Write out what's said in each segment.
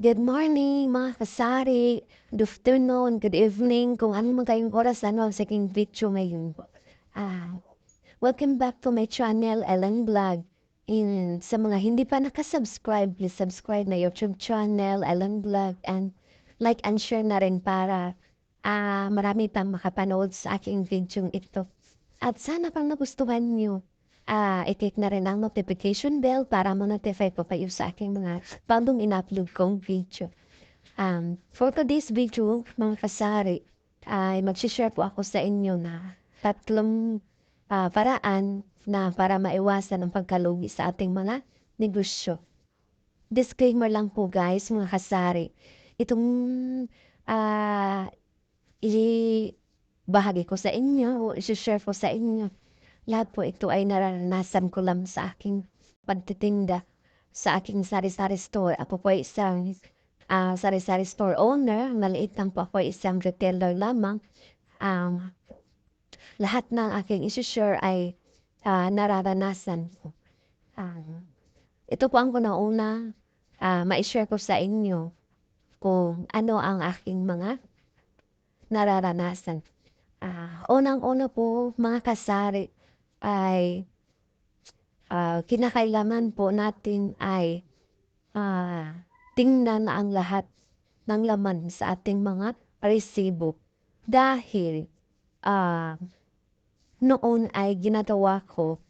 Good morning mga kasari, good afternoon, good evening, kung ano man kayong oras ano sa aking video ngayon. Ah, welcome back to my channel, Ellen Vlog. And sa mga hindi pa nakasubscribe, please subscribe na YouTube channel, Ellen Vlog, and like and share na rin para ah marami pang makapanood sa aking video ito. At sana pang nagustuhan nyo, ah i-click na rin ang notification bell para ma-notify po kayo sa aking mga bagong in-upload kong video. Um, for today's video, mga kasari, ay mag-share po ako sa inyo na tatlong ah, paraan na para maiwasan ang pagkalugi sa ating mga negosyo. Disclaimer lang po guys, mga kasari. Itong ah i-bahagi ko sa inyo i-share ko sa inyo. Lahat po ito ay naranasan ko lang sa aking pagtitinda sa aking sari-sari store. Ako po ay isang ah, sari-sari store owner. Maliit lang po ako isang retailer lamang. Um, lahat ng aking isi-share ay ah, nararanasan ko. Um, ito po ang una-una ah, ma-share ko sa inyo kung ano ang aking mga nararanasan. Ah, unang-una po mga kasari ay ah, kinakailangan po natin ay ah, tingnan ang lahat ng laman sa ating mga resibo. Dahil ah, noon ay ginagawa ko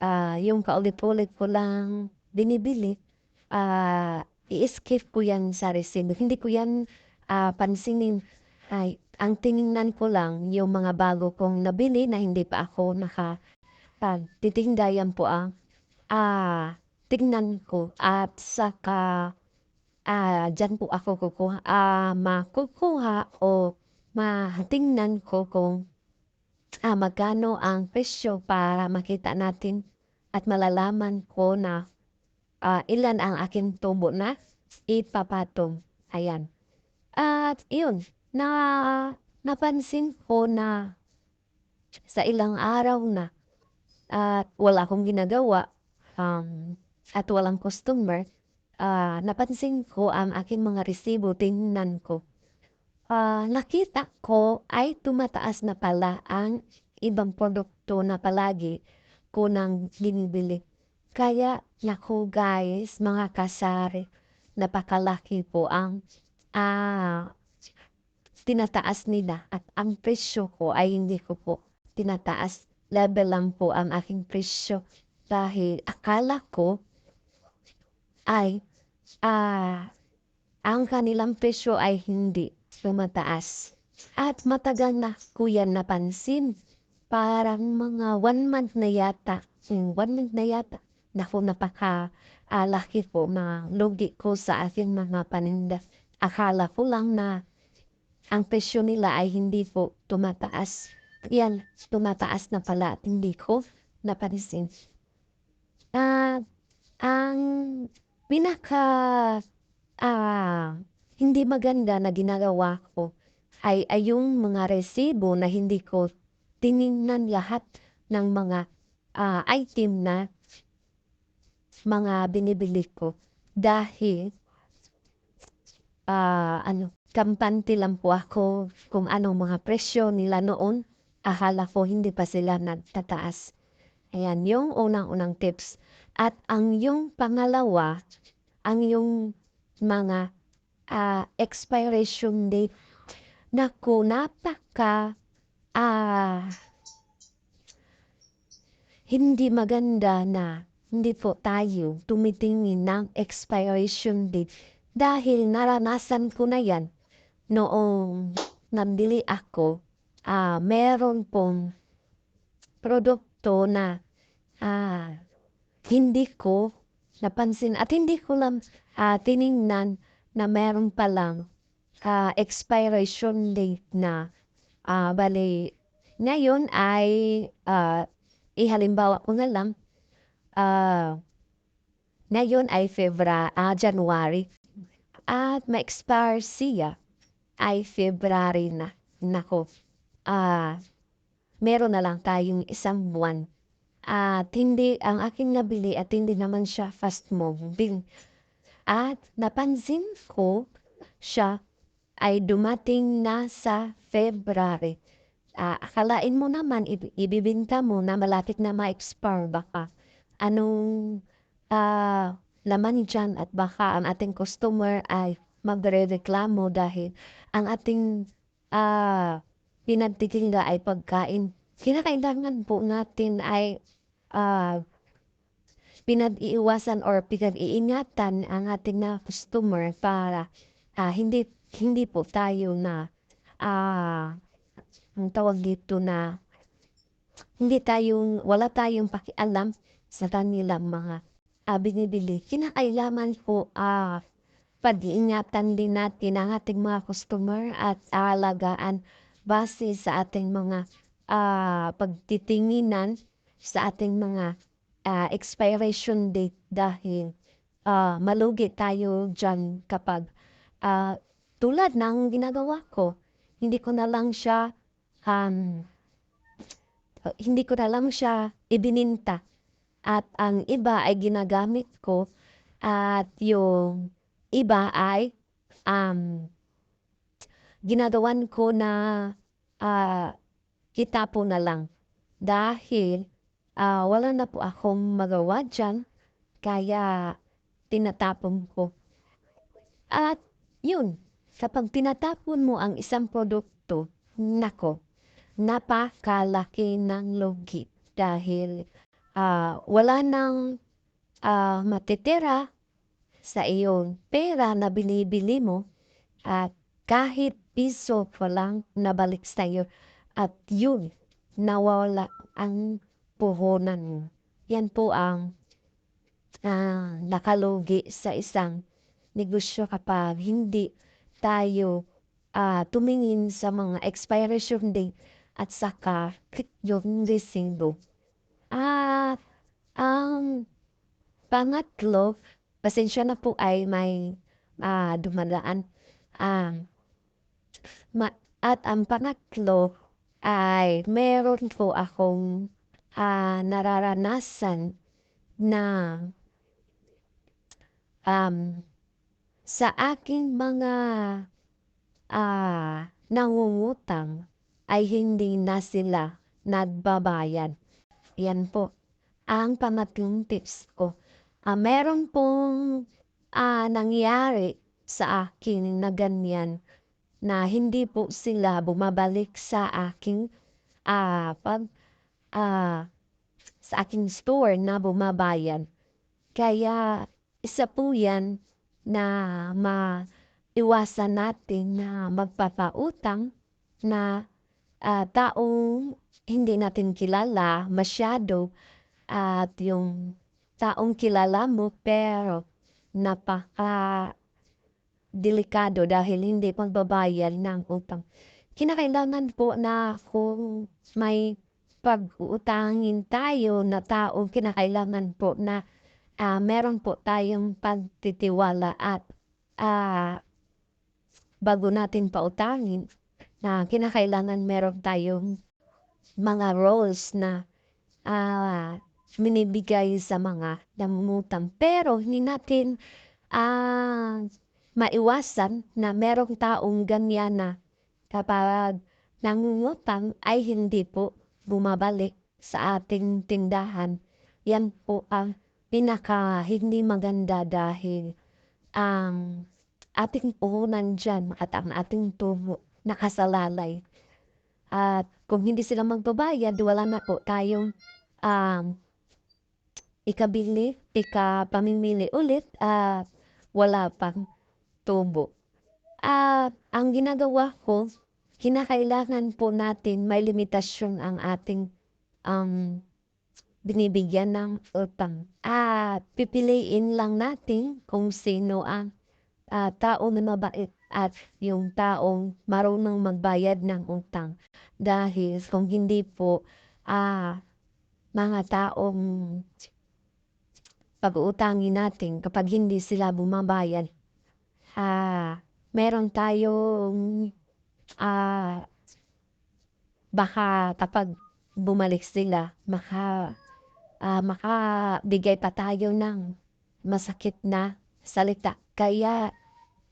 ah, yung kaulit-ulit ko lang binibili. Ah, i-skip ko yan sa resibo. Hindi ko yan ah, pansinin. Ay ang tiningnan ko lang yung mga bago kong nabili na hindi pa ako naka pagtitinda yan po ang ah, tignan ko at saka ah, dyan po ako kukuha, ah, makukuha o matingnan ko kung ah, magkano ang presyo para makita natin at malalaman ko na ah, ilan ang aking tubo na ipapatong. Ayan. At yun, na napansin ko na sa ilang araw na at wala akong ginagawa um, at walang customer, ah, napansin ko ang aking mga resibo, tingnan ko. Ah, nakita ko ay tumataas na pala ang ibang produkto na palagi ko nang binibili. Kaya, naku guys, mga kasari, napakalaki po ang ah, tinataas nila at ang presyo ko ay hindi ko po tinataas. Level lang po ang aking presyo dahil akala ko ay ah, ang kanilang presyo ay hindi tumataas. At matagal na ko yan napansin. Parang mga one month na yata. One month na yata. Naku, napaka ah, laki po mga lugi ko sa aking mga paninda. Akala ko lang na ang presyo nila ay hindi po tumataas. Yan, tumataas na pala at hindi ko napansin. At ang pinaka ah, hindi maganda na ginagawa ko ay, ay yung mga resibo na hindi ko tiningnan lahat ng mga ah, item na mga binibili ko dahil ah, ano, kampante lang po ako kung anong mga presyo nila noon. Akala ko hindi pa sila nagtataas. Ayan, yung unang-unang tips. At ang yung pangalawa, ang yung mga ah, expiration date. Naku, napaka ah, hindi maganda na hindi po tayo tumitingin ng expiration date dahil naranasan ko na yan noong nabili ako, ah, meron pong produkto na ah, hindi ko napansin at hindi ko lang ah, tiningnan na meron palang ah, expiration date na ah, bali ngayon ay ah, ihalimbawa ko na lang ah, ngayon ay February, ah, January at ma-expire siya ay February na. Nako, ah, meron na lang tayong isang buwan. At hindi, ang aking nabili at hindi naman siya fast moving. At napansin ko siya ay dumating na sa February. Ah, akalain mo naman ibi ibibenta mo na malapit na ma-expire baka anong, ah, laman diyan at baka ang ating customer ay magrereklamo dahil ang ating, ah, pinagtitinda ay pagkain. Kinakailangan po natin ay, ah, pinag-iiwasan or pinag-iingatan ang ating mga customer para, ah, hindi hindi po tayo na, ah, anong tawag dito na hindi tayong wala tayong pakialam sa kanilang mga, ah, binibili. Kinakailangan po, ah, pag-iingatan din natin ang ating mga customer at aalagaan base sa ating mga, ah, pagtitinginan sa ating mga, ah, expiration date dahil, ah, malugi tayo diyan kapag, ah, tulad ng ginagawa ko, hindi ko na lang siya, um, hindi ko na lang siya ibininta. At ang iba ay ginagamit ko at yung iba ay, um, ginagawan ko na, ah, itapon na lang. Dahil, ah, wala na po akong magawa diyan kaya tinatapon ko. At yun, kapag tinatapon mo ang isang produkto, naku, napakalaki ng lugi. Dahil, ah, wala ng, ah, matitira sa iyong pera na binibili mo at kahit piso pa lang nabalik sa'yo at yun, nawala ang puhunan mo. Yan po ang, ah, nakalugi sa isang negosyo kapag hindi tayo, ah, tumingin sa mga expiration date at saka yung resibo. At ang pangatlo, pasensya na po ay may, ah, dumadaan, um, ma at ang pangatlo ay meron po akong, ah, nararanasan na um, sa aking mga, ah, nangungutang ay hindi na sila nagbabayad. Yan po ang pangatlong tips ko. Ah, meron pong, ah, nangyari sa akin na ganyan na hindi po sila bumabalik sa aking, ah, pag, ah, sa aking store na bumabayad. Kaya isa po yan na maiwasan natin na magpapautang na, ah, taong hindi natin kilala masyado at yung taong kilala mo pero napaka-delikado dahil hindi magbabayad ng utang. Kinakailangan po na kung may pag-uutangin tayo na tao kinakailangan po na, ah, meron po tayong pagtitiwala at, ah, bago natin pautangin na kinakailangan meron tayong mga rules na, ah, binibigay sa mga nangungutang. Pero hindi natin, ah, maiwasan na merong taong ganyan na kapag nangungutang ay hindi po bumabalik sa ating tindahan. Yan po ang pinaka hindi maganda dahil ang ating puhunan diyan at ang ating tubo nakasalalay. At kung hindi sila magbabayad wala na po tayong, um, ikabili, ikapamimili ulit at wala pang tubo. At ang ginagawa ko, kinakailangan po natin may limitasyon ang ating, um, binibigyan ng utang. At pipiliin lang natin kung sino ang, ah, tao na mabait at yung taong marunong magbayad ng utang. Dahil kung hindi po, ah, mga taong pag-uutangin natin kapag hindi sila bumabayad, ah, meron tayong, ah, baka kapag bumalik sila maka, ah, makabigay pa tayo ng masakit na salita. Kaya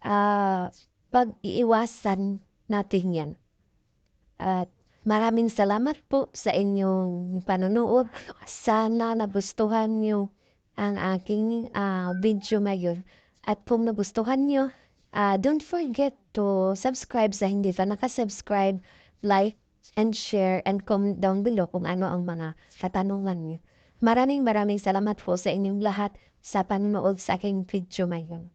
ah, pag-iiwasan natin yan. At maraming salamat po sa inyong panonood. Sana nagustuhan nyo ang aking ah, video ngayon. At kung nagustuhan nyo, ah, don't forget to subscribe sa hindi pa nakasubscribe, like, and share, and comment down below kung ano ang mga katanungan nyo. Maraming maraming salamat po sa inyong lahat sa panonood sa aking video ngayon.